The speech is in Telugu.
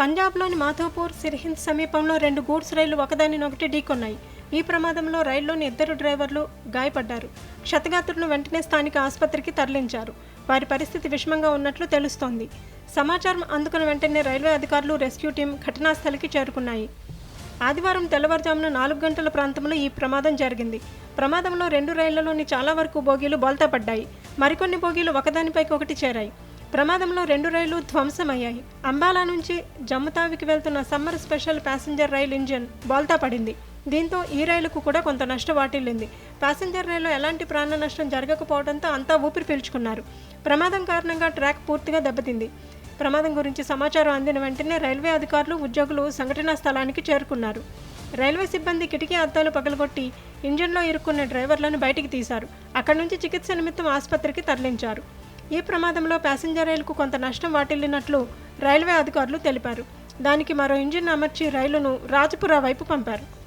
పంజాబ్లోని మాధోపూర్ సిర్హింద్ సమీపంలో రెండు గూడ్స్ రైళ్ళు ఒకదానినొకటి ఢీకొన్నాయి. ఈ ప్రమాదంలో రైల్లోని ఇద్దరు డ్రైవర్లు గాయపడ్డారు. క్షతగాత్రులను వెంటనే స్థానిక ఆసుపత్రికి తరలించారు. వారి పరిస్థితి విషమంగా ఉన్నట్లు తెలుస్తోంది. సమాచారం అందుకున్న వెంటనే రైల్వే అధికారులు రెస్క్యూ టీం ఘటనాస్థలికి చేరుకున్నాయి. ఆదివారం తెల్లవారుజామున నాలుగు గంటల ప్రాంతంలో ఈ ప్రమాదం జరిగింది. ప్రమాదంలో రెండు రైళ్ళలోని చాలా వరకు బోగీలు బోల్తా పడ్డాయి మరికొన్ని బోగీలు ఒకదానిపైకి ఒకటి చేరాయి. ప్రమాదంలో రెండు రైళ్ళు ధ్వంసమయ్యాయి. అంబాలా నుంచి జమ్ముతావికి వెళ్తున్న సమ్మర్ స్పెషల్ ప్యాసింజర్ రైలు ఇంజిన్ బోల్తా పడింది. దీంతో ఈ రైలుకు కూడా కొంత నష్టం వాటిల్లింది. ప్యాసింజర్ రైలు ఎలాంటి ప్రాణ నష్టం జరగకపోవడంతో అంతా ఊపిరి పీల్చుకున్నారు. ప్రమాదం కారణంగా ట్రాక్ పూర్తిగా దెబ్బతింది. ప్రమాదం గురించి సమాచారం అందిన వెంటనే రైల్వే అధికారులు ఉద్యోగులు సంఘటనా స్థలానికి చేరుకున్నారు. రైల్వే సిబ్బంది కిటికీ అద్దాలు పగలగొట్టి ఇంజన్లో ఇరుక్కున్న డ్రైవర్లను బయటికి తీశారు. అక్కడి నుంచి చికిత్స నిమిత్తం ఆసుపత్రికి తరలించారు. ఈ ప్రమాదంలో ప్యాసింజర్ రైలుకు కొంత నష్టం వాటిల్లినట్లు రైల్వే అధికారులు తెలిపారు. దానికి మరో ఇంజిన్ అమర్చి రైలును రాజపురా వైపు పంపారు.